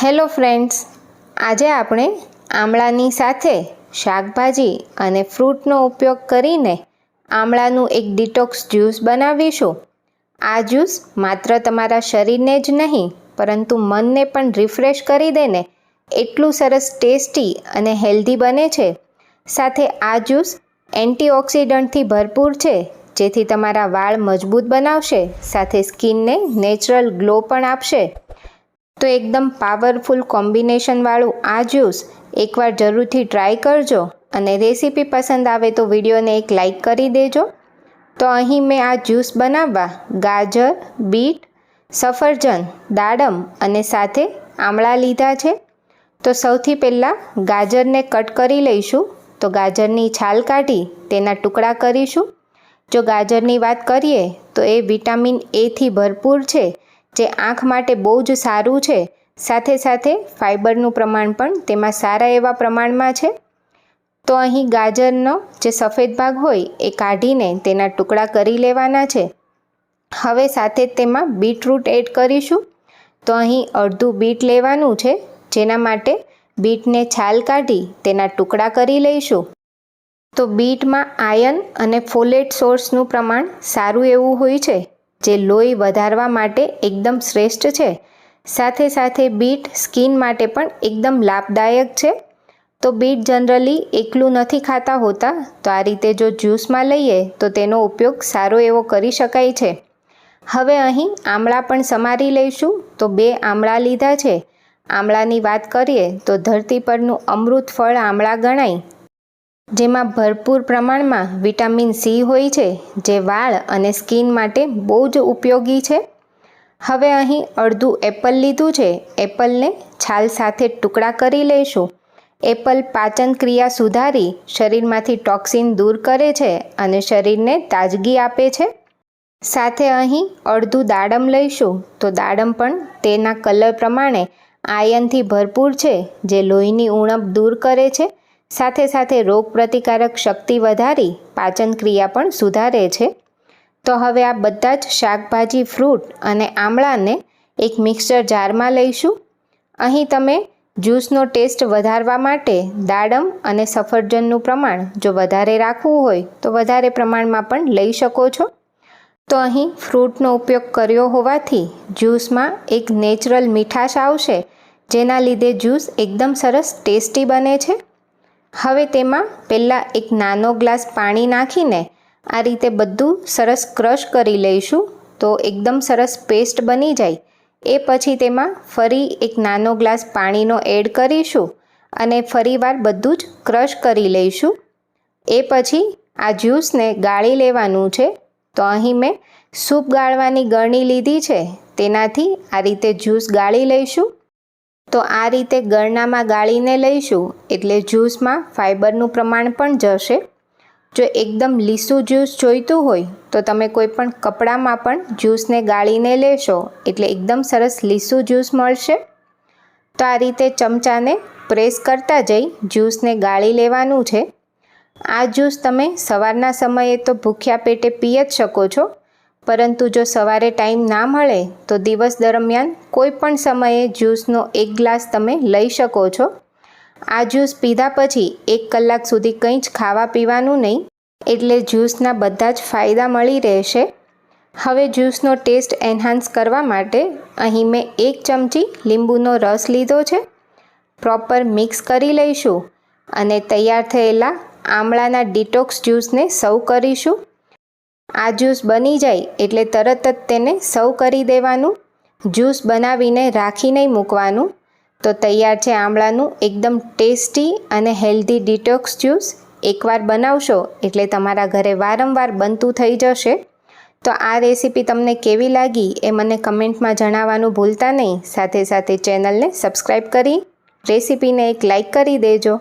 Hello friends, આજે આપણે આમળાની સાથે શાકભાજી અને ફ્રૂટનો ઉપયોગ કરીને આમળાનું એક ડિટોક્સ જ્યુસ બનાવીશું. આ જ્યુસ માત્ર તમારા શરીરને જ નહીં, પરંતુ મનને પણ રિફ્રેશ કરી દેને, એટલું સરસ ટેસ્ટી અને હેલ્ધી બને છે. સાથે આ જ્યુસ એન્ટીઓક્સિડન્ટથી ભરપૂર છે, જેથી તમારા વાળ મજબૂત બનાવશે, સાથે સ્કિનને નેચરલ ગ્લો પણ આપશે. તો એકદમ પાવરફુલ કોમ્બિનેશનવાળું આ જ્યુસ એકવાર જરૂરથી ટ્રાય કરજો અને રેસીપી પસંદ આવે તો વિડીયોને એક લાઈક કરી દેજો. તો અહીં મેં આ જ્યુસ બનાવવા ગાજર, બીટ, સફરજન, દાડમ અને સાથે આમળા લીધા છે. તો સૌથી પહેલાં ગાજરને કટ કરી લઈશું. તો ગાજરની છાલ કાઢી તેના ટુકડા કરીશું. જો ગાજરની વાત કરીએ તો એ વિટામિન એથી ભરપૂર છે. જે આંખ માટે બહુ જ સારું છે, સાથે સાથે ફાઇબરનું પ્રમાણ પણ તેમાં સારા એવા પ્રમાણમાં છે. તો અહીં ગાજરનો જે સફેદ ભાગ હોય એ કાઢીને તેના ટુકડા કરી લેવાના છે. હવે સાથે તેમાં બીટરૂટ એડ કરીશું. તો અહીં અડધું બીટ લેવાનું છે, જેના માટે બીટને છાલ કાઢી તેના ટુકડા કરી લઈશું. તો બીટમાં આયન અને ફોલેટ સોર્સનું પ્રમાણ સારું એવું હોય છે. જે લોહી વધારવા માટે એકદમ શ્રેષ્ઠ છે. સાથે સાથે બીટ સ્કિન માટે પણ એકદમ લાભદાયક છે. તો બીટ જનરલી એકલું નથી ખાતા હોતા, તો આ રીતે જો જ્યુસમાં લઈએ, તો તેનો ઉપયોગ સારો એવો કરી શકાય છે. હવે અહીં આમળા પણ સમારી લઈશું, તો બે આમળા લીધા છે. આમળાની વાત કરીએ, તો ધરતી પરનું અમૃત ફળ આમળા ગણાય જેમાં ભરપૂર પ્રમાણમાં વિટામિન સી હોય છે, જે વાળ અને સ્કિન માટે બહુ જ ઉપયોગી છે. હવે અહીં અડધું એપલ લીધું છે. એપલને છાલ સાથે ટુકડા કરી લઈશું. એપલ પાચન ક્રિયા સુધારી શરીરમાંથી ટોક્સિન દૂર કરે છે અને શરીરને તાજગી આપે છે. સાથે અહીં અડધું દાડમ લઈશું. તો દાડમ પણ તેના કલર પ્રમાણે આયનથી ભરપૂર છે, જે લોહીની ઉણપ દૂર કરે છે સાથે સાથે રોગ પ્રતિકારક શક્તિ વધારી પાચન ક્રિયા પણ સુધારે છે. તો હવે આ બધા જ શાકભાજી, ફ્રૂટ અને આમળાને એક મિક્સર જારમાં લઈશું. અહીં તમે જ્યુસનો ટેસ્ટ વધારવા માટે દાડમ અને સફરજનનું પ્રમાણ જો વધારે રાખવું હોય તો વધારે પ્રમાણમાં પણ લઈ શકો છો. તો અહીં ફ્રૂટનો ઉપયોગ કર્યો હોવાથી જ્યુસમાં એક નેચરલ મીઠાશ આવશે, જેના લીધે જ્યુસ એકદમ સરસ ટેસ્ટી બને છે. હવે તેમાં પહેલાં એક નાનો ગ્લાસ પાણી નાખીને આ રીતે બધું સરસ ક્રશ કરી લઈશું તો એકદમ સરસ પેસ્ટ બની જાય. એ પછી તેમાં ફરી એક નાનો ગ્લાસ પાણીનો એડ કરીશું અને ફરીવાર બધું જ ક્રશ કરી લઈશું. એ પછી આ જ્યુસને ગાળી લેવાનું છે. તો અહીં મેં સૂપ ગાળવાની ગળણી લીધી છે. તેનાથી આ રીતે જ્યુસ ગાળી લઈશું. તો આ રીતે ગળનામાં ગાળીને લઈશું એટલે જ્યુસમાં ફાઇબરનું પ્રમાણ પણ જશે. જો એકદમ લીસું જ્યુસ જોઈતું હોય, તો તમે કોઈ પણ કપડામાં પણ જ્યુસને ગાળીને લેશો એટલે એકદમ સરસ લીસું જ્યુસ મળશે. તો આ રીતે ચમચાને પ્રેસ કરતા જઈ જ્યુસને ગાળી લેવાનું છે. આ જ્યુસ તમે સવારના સમયે તો ભૂખ્યા પેટે પી જ શકો છો. પરંતુ જો સવારે ટાઈમ ના મળે, તો દિવસ દરમિયાન કોઈ પણ સમયે જ્યુસનો એક ગ્લાસ તમે લઈ શકો છો. આ જ્યુસ પીધા પછી એક કલાક સુધી કંઈ જ ખાવા પીવાનું નહીં, એટલે જ્યુસના બધા જ ફાયદા મળી રહેશે. હવે જ્યુસનો ટેસ્ટ એન્હાન્સ કરવા માટે અહીં મેં એક ચમચી લીંબુનો રસ લીધો છે. પ્રોપર મિક્સ કરી લઈશું અને તૈયાર થયેલા આમળાના ડિટોક્સ જ્યુસને સર્વ કરીશું. આ જ્યુસ બની જાય એટલે તરત જ તેને સર્વ કરી દેવાનું, જ્યુસ બનાવીને રાખી નહીં મૂકવાનું. તો તૈયાર છે આમળાનું એકદમ ટેસ્ટી અને હેલ્ધી ડિટોક્સ જ્યુસ. એકવાર બનાવશો એટલે તમારા ઘરે વારંવાર બનતું થઈ જશે. તો આ રેસીપી તમને કેવી લાગી એ મને કમેન્ટમાં જણાવવાનું ભૂલતા નહીં. સાથે સાથે ચેનલને સબસ્ક્રાઈબ કરી, રેસીપીને એક લાઈક કરી દેજો.